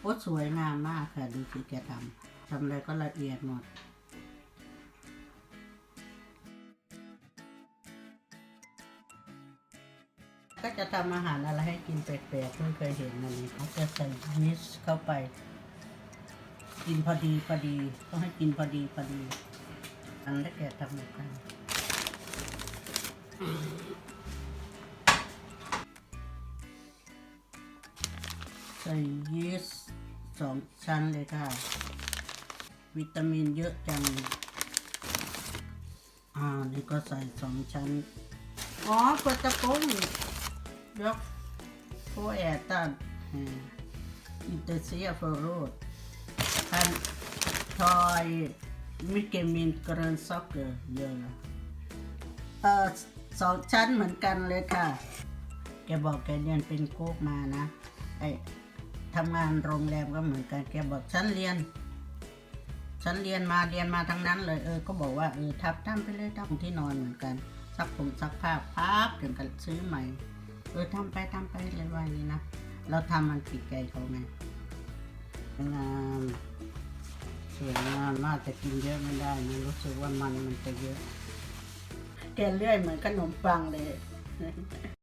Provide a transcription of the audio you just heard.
โอ้สวยงามมากค่ะดูสิแกทำทำอะไรก็ละเอียดหมดก็จะทำอาหารอะไรให้กินแปลกๆเพิ่งเคยเห็นอันนี้เขาจะใส่ยีสเข้าไป กินพอดีพอดีต้องให้กินพอดีพอดีอันและแกทำเหมือนกัน ส่ยีสต์สองชั้นเลยค่ะ วิตามินเยอะจัง อ่า นี่ก็ใส่สองชั้น อ๋อเปิดตะกุ้งยกโฟแอตันอินเตเซียฟโรดทันทอยมิเกมินกรนซ็อกเกอร์เยอะนะเออสองชั้นเหมือนกันเลยค่ะ แกบอกแกเรียนเป็นโคกมานะไอ ทำงานโรงแรมก็เหมือนกันแกบอกฉันเรียน ฉันเรียนมาเรียนมาทั้งนั้นเลยเออก็บอกว่าเออทับทำไปเลยทำที่นอนเหมือนกันซักผมซักผ้าพับถึงกันซื้อใหม่ เออทำไปทำไปเลยว่าอย่างนี้นะเราทำมันติดใจเขาไงสวยงามสวยงามมากแต่กินเยอะไม่ได้นะรู้สึกว่ามันมันจะเยอะแกเลื่อยเหมือนขนมปังเลย